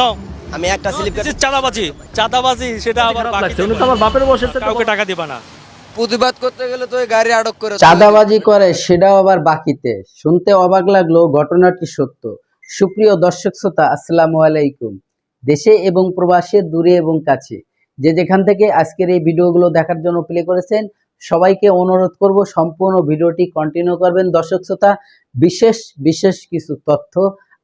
নাও আমি একটা স্লিপ চাঁদাবাজি। চাঁদাবাজি সেটা আবার উনি তো আমার বাপের বসেছে কাউকে টাকা দিবা না। প্রতিবাদ করতে গেলে তো গাড়ি আটক করে চাঁদাবাজি করে সেটাও আবার বাকিতে। শুনতে অবাক লাগল ঘটনাটি সত্য? সুপ্রিয় দর্শক শ্রোতা আসসালামু আলাইকুম। দেশে এবং প্রবাসে দূরে এবং কাছে। যে যেখান থেকে আজকের এই ভিডিওগুলো দেখার জন্য প্লে করেছেন সবাইকে অনুরোধ করব সম্পূর্ণ ভিডিওটি কন্টিনিউ করবেন। দর্শক শ্রোতা বিশেষ বিশেষ কিছু তথ্য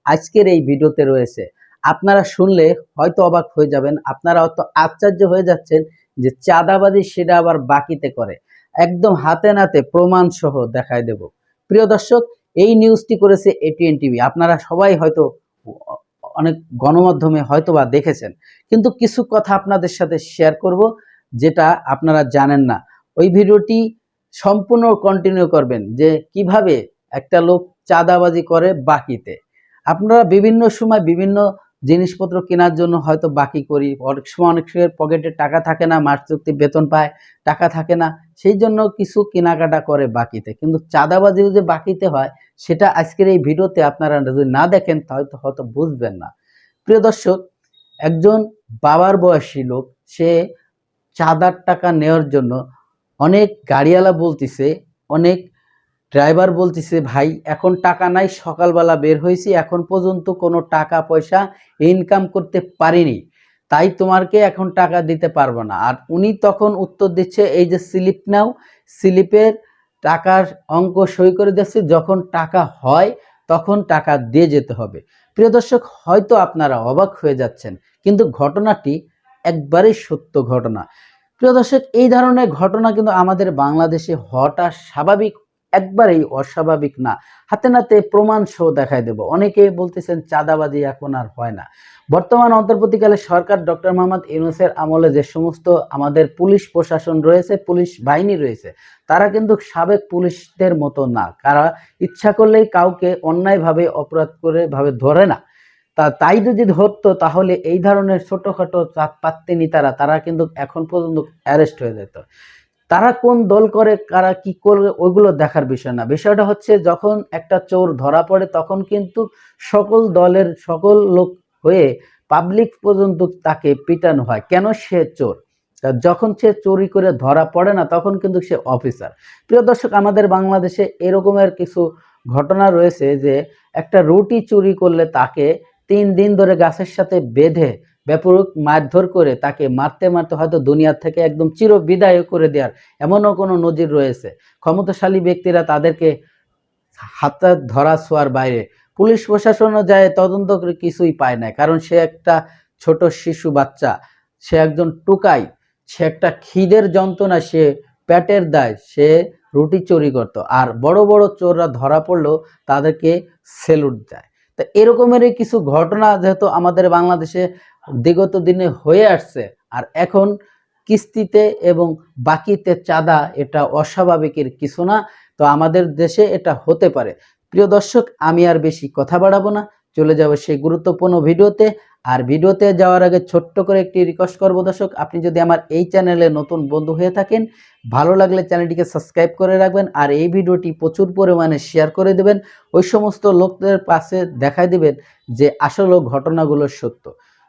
আজকের এই ভিডিওতে রয়েছে। আপনারা শুনলে হয়তো অবাক হয়ে যাবেন আপনারা হয়তো আশ্চর্য হয়ে যাচ্ছেন যে চাঁদাবাজি সেটা আবার বাকিতে করে। একদম হাতে নাতে প্রমাণ সহ দেখায় দেব। প্রিয় দর্শক, এই নিউজটি করেছে এটিএন টিভি আপনারা সবাই হয়তো অনেক গণমাধ্যমে হয়তো বা দেখেছেন। কিন্তু কিছু কথা আপনাদের সাথে শেয়ার করব যেটা আপনারা জানেন না। ওই ভিডিওটি সম্পূর্ণ কন্টিনিউ করবেন যে কীভাবে একটা লোক চাঁদাবাজি করে বাকিতে। আপনারা বিভিন্ন সময় বিভিন্ন জিনিসপত্র কেনার জন্য হয়তো বাকি করি। অনেক সময় অনেক সময় পকেটে টাকা থাকে না, মাস চুক্তি বেতন পায়, টাকা থাকে না। সেই জন্য কিছু কেনাকাটা করে বাকিতে। কিন্তু চাঁদাবাজি যে বাকিতে হয়, সেটা আজকের এই ভিডিওতে আপনারা যদি না দেখেন হয়তো হয়তো বুঝবেন না। প্রিয় দর্শক, একজন বাবার বয়সী লোক, সে চাঁদার টাকা নেওয়ার জন্য অনেক গাড়িওয়ালা বলতিছে, অনেক ড্রাইভার বলতিছে, ভাই, এখন টাকা নাই, সকালবেলা বের হয়েছি, এখন পর্যন্ত কোনো টাকা পয়সা ইনকাম করতে পারিনি। তাই তোমাকে এখন টাকা দিতে পারব না। আর উনি তখন উত্তর দিচ্ছে, এই যে স্লিপ নাও, স্লিপের টাকার অঙ্ক সই করে দিচ্ছে যখন টাকা হয়, তখন টাকা দিয়ে যেতে হবে। প্রিয় দর্শক, হয়তো আপনারা অবাক হয়ে যাচ্ছেন, কিন্তু ঘটনাটি একবারেই সত্য ঘটনা। প্রিয় দর্শক, এই ধরনের ঘটনা কিন্তু আমাদের বাংলাদেশে হওয়াটা স্বাভাবিক একবারেই অস্বাভাবিক না। হাতে নাতে প্রমাণ সহ দেখায় দেব। অনেকে বলতেছেন চাঁদাবাজি এখন আর হয় না। বর্তমান অন্তর্বর্তীকালে সরকার ডক্টর মোহাম্মদ ইউনুসের আমলে যে সমস্ত আমাদের পুলিশ প্রশাসন রয়েছে, পুলিশ বাহিনী রয়েছে, তারা কিন্তু সাবেক পুলিশদের মতো না। কারা ইচ্ছা করলেই কাউকে অন্যায়ভাবে, অপরাধ করে ভাবে ধরে না। তা, তাই যদি ধরতো, তাহলে এই ধরনের ছোটখাটো পাত্তি নেতারা তারা কিন্তু এখন পর্যন্ত অ্যারেস্ট হয়ে যেত। তারা কোন দল করে, কারা কি করবে, ওইগুলো দেখার বিষয় না। বিষয়টা হচ্ছে যখন একটা চোর ধরা পড়ে, তখন কিন্তু সকল দলের সকল লোক হয়ে পাবলিক পর্যন্ত তাকে পিটানো হয়। কেন সে চোর? যখন সে চুরি করে ধরা পড়ে না, তখন কিন্তু সে অফিসার প্রিয় দর্শক, আমাদের বাংলাদেশে এরকমের কিছু ঘটনা রয়েছে যে একটা রুটি চুরি করলে তাকে তিন দিন ধরে গাছের সাথে বেঁধে ব্যাপক মারধর করে তাকে মারতে মারতে হয়তো দুনিয়ার থেকে একদম চির বিদায় করে দেওয়ার এমনও কোনো নজির রয়েছে। ক্ষমতাশালী ব্যক্তিরা তাদেরকে হাতে ধরা ছোঁয়ার বাইরে পুলিশ প্রশাসনও যায়, তদন্ত করে কিছুই পায় না। কারণ সে একটা ছোট শিশু বাচ্চা, সে একজন টুকাই, সে একটা খিদের যন্ত্রণা সে পেটের দায়, সে রুটি চুরি করতো। আর বড় বড় চোররা ধরা পড়লেও তাদেরকে সেলুট দেয়। তা এরকমেরই কিছু ঘটনা যেহেতু আমাদের বাংলাদেশে বিগত দিনে হয়ে আসছে। আর এখন কিস্তিতে এবং বাকিতে চাঁদা এটা অস্বাভাবিকের কিছু না, তো আমাদের দেশে এটা হতে পারে। প্রিয় দর্শক, আমি আর বেশি কথা বাড়াবো না। চলে যাব সেই গুরুত্বপূর্ণ ভিডিওতে। আর ভিডিওতে যাওয়ার আগে ছোট্ট করে একটি রিকোয়েস্ট করব দর্শক, আপনি যদি আমার এই চ্যানেলে নতুন বন্ধু হয়ে থাকেন, ভালো লাগলে চ্যানেলটিকে সাবস্ক্রাইব করে রাখবেন আর এই ভিডিওটি প্রচুর পরিমাণে শেয়ার করে দেবেন। ওই সমস্ত লোকদের পাশে দেখাই দিবেন যে আসলে ঘটনাগুলো সত্য।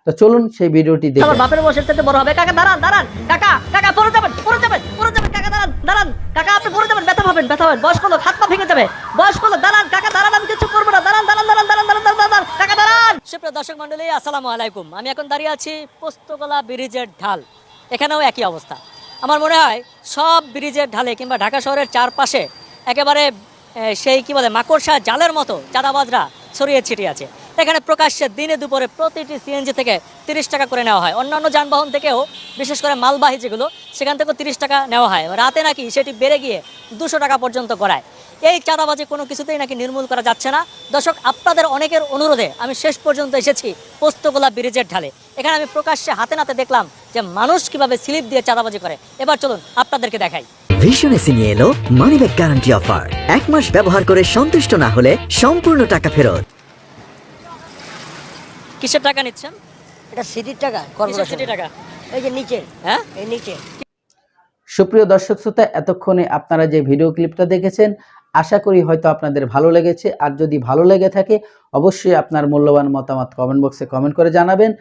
তো চলুন সেই ভিডিওটি দেখে আমার বাপের বয়সের চাইতে বড় হবে। কাকা দাঁড়ান দাঁড়ান। কাকা কাকা পড়ে যাবেন পড়ে যাবেন পড়ে যাবেন। কাকা দাঁড়ান দাঁড়ান। কাকা আপনি পড়ে যাবেন ব্যথা পাবেন ব্যথা পাবেন। বয়স্ক লোক হাত পা ভেঙে যাবে। বয়স্ক লোক দাঁড়ান কাকা দাঁড়ান আমি কিছু করব না। দাঁড়ান দাঁড়ান দাঁড়ান দাঁড়ান দাঁড়ান দাঁড়ান দাঁড়ান। কাকা দাঁড়ান। সুপ্রিয় দর্শক মন্ডলী আসসালামু আলাইকুম। আমি এখন দাঁড়িয়ে আছি পোস্তকলা ব্রিজের ঢাল। এখানেও একই অবস্থা। আমার মনে হয় সব ব্রিজের ঢালে কিংবা ঢাকা শহরের চারপাশে একেবারে সেই কি বলে মাকড়সা জালের মতো চাঁদাবাজরা ছড়িয়ে ছিটিয়ে আছে। এখানে প্রকাশ্যে দিনে দুপুরে প্রতিটি সিএনজি থেকে তিরিশ টাকা করে নেওয়া হয়। অন্যান্য যানবাহন থেকেও, বিশেষ করে মালবাহী যেগুলো, সেখান থেকেও তিরিশ টাকা নেওয়া হয়। রাতে নাকি সেটি বেড়ে গিয়ে দুশো টাকা পর্যন্ত করায় এই চাঁদাবাজি কোনো কিছুতেই নাকি নির্মূল করা যাচ্ছে না। দর্শক, আপনাদের অনেকের অনুরোধে আমি শেষ পর্যন্ত এসেছি পোস্তগোলা ব্রিজের ঢালে। এখানে আমি প্রকাশ্যে হাতে নাতে দেখলাম যে মানুষ কীভাবে স্লিপ দিয়ে চাঁদাবাজি করে। এবার চলুন আপনাদেরকে দেখাই। ভীষণ এসে নিয়ে এলো গ্যারান্টি অফার এক মাস ব্যবহার করে সন্তুষ্ট না হলে সম্পূর্ণ টাকা ফেরত। কিসের টাকা নিচ্ছেন? এটা সিটির টাকা কিসের কর্পোরেশন সিটি টাকা? এই যে নিচে। হ্যাঁ? এই নিচে। সুপ্রিয় দর্শক শ্রোতা এতক্ষণে আপনারা যে ভিডিও ক্লিপটা দেখেছেন আশা করি হয়তো আপনাদের ভালো লেগেছে। আর যদি ভালো লেগে থাকে অবশ্যই আপনার মূল্যবান মতামত কমেন্ট বক্সে কমেন্ট করে জানাবেন।